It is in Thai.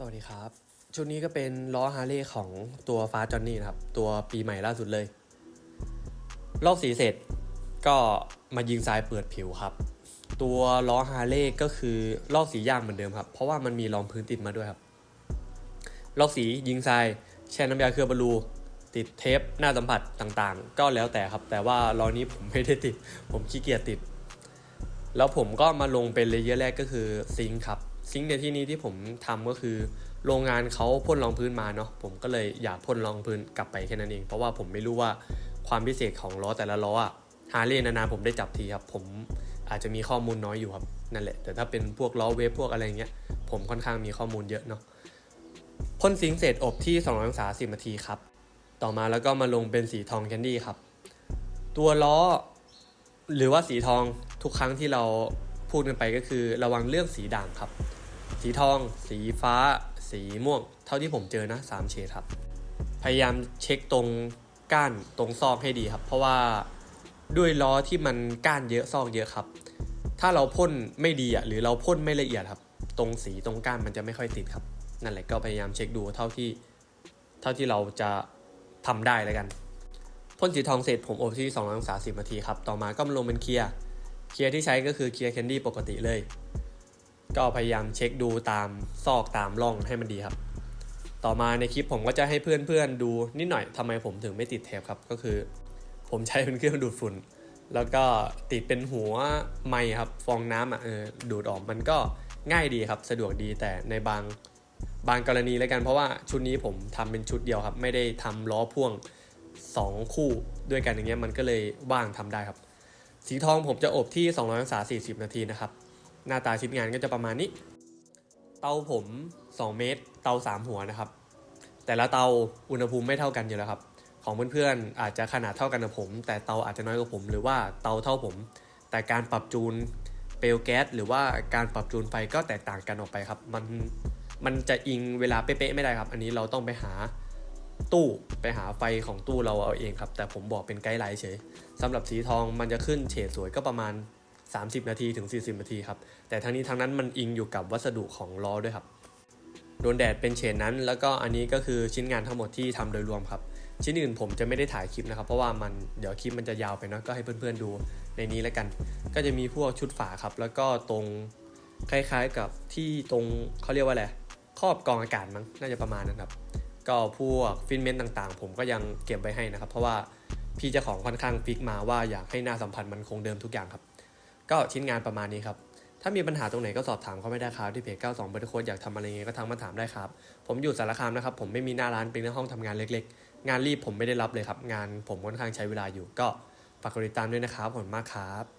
สวัสดีครับ ชุดนี้ก็เป็นล้อฮาร์เลย์ของตัวฟ้าจอนนี่นะครับ ตัวปีใหม่ล่าสุดเลยลอกสีเสร็จก็มายิงทรายเปิดผิวครับ ตัวล้อฮาร์เลย์ก็คือลอกสียางเหมือนเดิมครับ เพราะว่ามันมีรองพื้นติดมาด้วยครับ ลอกสียิงทรายแช่น้ำยาเคลือบบลลูติดเทปหน้าสัมผัสต่างๆ ก็แล้วแต่ครับ แต่ว่าล้อนี้ผมไม่ได้ติด ผมขี้เกียจติด แล้วผมก็มาลงเป็นเลเยอร์แรกก็คือซิงค์ครับ ซิงค์ในที่นี้ที่ผมทำก็คือ โรงงานเขาพ่นรองพื้นมาเนาะผมก็เลยอยากพ่นรองพื้นกลับไปแค่นั้นเอง เพราะว่าผมไม่รู้ว่าความพิเศษของล้อแต่ละล้ออะฮาร์เลย์นานๆผมได้จับทีครับ ผมอาจจะมีข้อมูลน้อยอยู่ครับนั่นแหละ แต่ถ้าเป็นพวกล้อเวฟพวกอะไรเงี้ยผมค่อนข้างมีข้อมูลเยอะเนาะพ่นซิงค์เสร็จอบที่200องศา10นาทีครับ ต่อมาแล้วก็มาลงเป็นสีทองแคนดี้ครับ ตัวล้อ หรือว่าสีทองทุกครั้งที่เราพูดกันไปก็คือระวังเรื่องสีด่างครับ สีทอง สีฟ้า สีม่วง เท่าที่ผมเจอนะสามเฉดครับ พยายามเช็คตรงก้านตรงซอกให้ดีครับ เพราะว่าด้วยล้อที่มันก้านเยอะซอกเยอะครับ ถ้าเราพ่นไม่ดีอะหรือเราพ่นไม่ละเอียดครับ ตรงสีตรงก้านมันจะไม่ค่อยติดครับ นั่นแหละก็พยายามเช็คดูเท่าที่ เท่าที่เราจะทำได้แล้วกันพ่นสีทองเสร็จผมอบที่2องศาสินาทีครับ ต่อมาก็มาลงเป็นเคลียร์ เคลียร์ที่ใช้ก็คือเคลียร์แคนดี้ปกติเลย ก็พยายามเช็คดูตามซอกตามร่องให้มันดีครับ ต่อมาในคลิปผมก็จะให้เพื่อนๆดูนิดหน่อยทำไมผมถึงไม่ติดเทปครับ ก็คือ ผมใช้เป็นเครื่องดูดฝุ่น แล้วก็ติดเป็นหัวไม้ครับฟองน้ำอะเออดูดออกมันก็ง่ายดีครับ สะดวกดีแต่ในบางบางกรณีแล้วกันเพราะว่าชุดนี้ผมทำเป็นชุดเดียวครับ ไม่ได้ทำล้อพ่วง 2 คู่ด้วยกันอย่างเงี้ยมันก็เลยว่างทำได้ครับ สีทองผมจะอบที่200องศา40 นาทีนะครับ หน้าตาชิ้นงานก็จะประมาณนี้ เตาผม 2 เมตร เตา 3 หัวนะครับ แต่ละเตาอุณหภูมิไม่เท่ากันอยู่แล้วครับ ของเพื่อนๆอาจจะขนาดเท่ากันกับผม แต่เตาอาจจะน้อยกว่าผม หรือว่าเตาเท่าผม แต่การปรับจูนเปลวแก๊สหรือว่าการปรับจูนไฟก็แตกต่างกันออกไปครับ มันมันจะอิงเวลาเป๊ะๆไม่ได้ครับ อันนี้เราต้องไปหาตู้ไปหาไฟของตู้เราเอาเองครับ แต่ผมบอกเป็นไกด์ไลน์เฉยสำหรับสีทองมันจะขึ้นเฉดสวยก็ประมาณ 30 นาทีถึง 40 นาทีครับ แต่ทั้งนี้ทั้งนั้นมันอิงอยู่กับวัสดุของล้อด้วยครับ โดนแดดเป็นเฉดนั้น แล้วก็อันนี้ก็คือชิ้นงานทั้งหมดที่ทำโดยรวมครับ ชิ้นอื่นผมจะไม่ได้ถ่ายคลิปนะครับ เพราะว่ามันเดี๋ยวคลิปมันจะยาวไปเนอะก็ให้เพื่อนๆดูในนี้แล้วกัน ก็จะมีพวกชุดฝาครับ แล้วก็ตรงคล้ายๆกับที่ตรงเขาเรียกว่าอะไรครอบกรองอากาศมั้งน่าจะประมาณนั้นครับ ก็พวกฟินเมนต์ต่างๆ ผมก็ยังเก็บไว้ให้นะครับ เพราะว่าพี่เจ้าของค่อนข้างฟิกมาว่าอยากให้หน้าสัมพันธ์มันคงเดิมทุกอย่างครับ ก็ชิ้นงานประมาณนี้ครับ ถ้ามีปัญหาตรงไหนก็สอบถามเขาไม่ได้ครับที่เพจ92เบอร์โค้ดอยากทำอะไรเงี้ยก็ทักมาถามได้ครับ ผมอยู่สารคามนะครับ ผมไม่มีหน้าร้านเป็นหน้าห้องทำงานเล็ก ๆ งานรีบผมไม่ได้รับเลยครับ งานผมค่อนข้างใช้เวลาอยู่ ก็ฝากกดติดตามด้วยนะครับผมมากครับ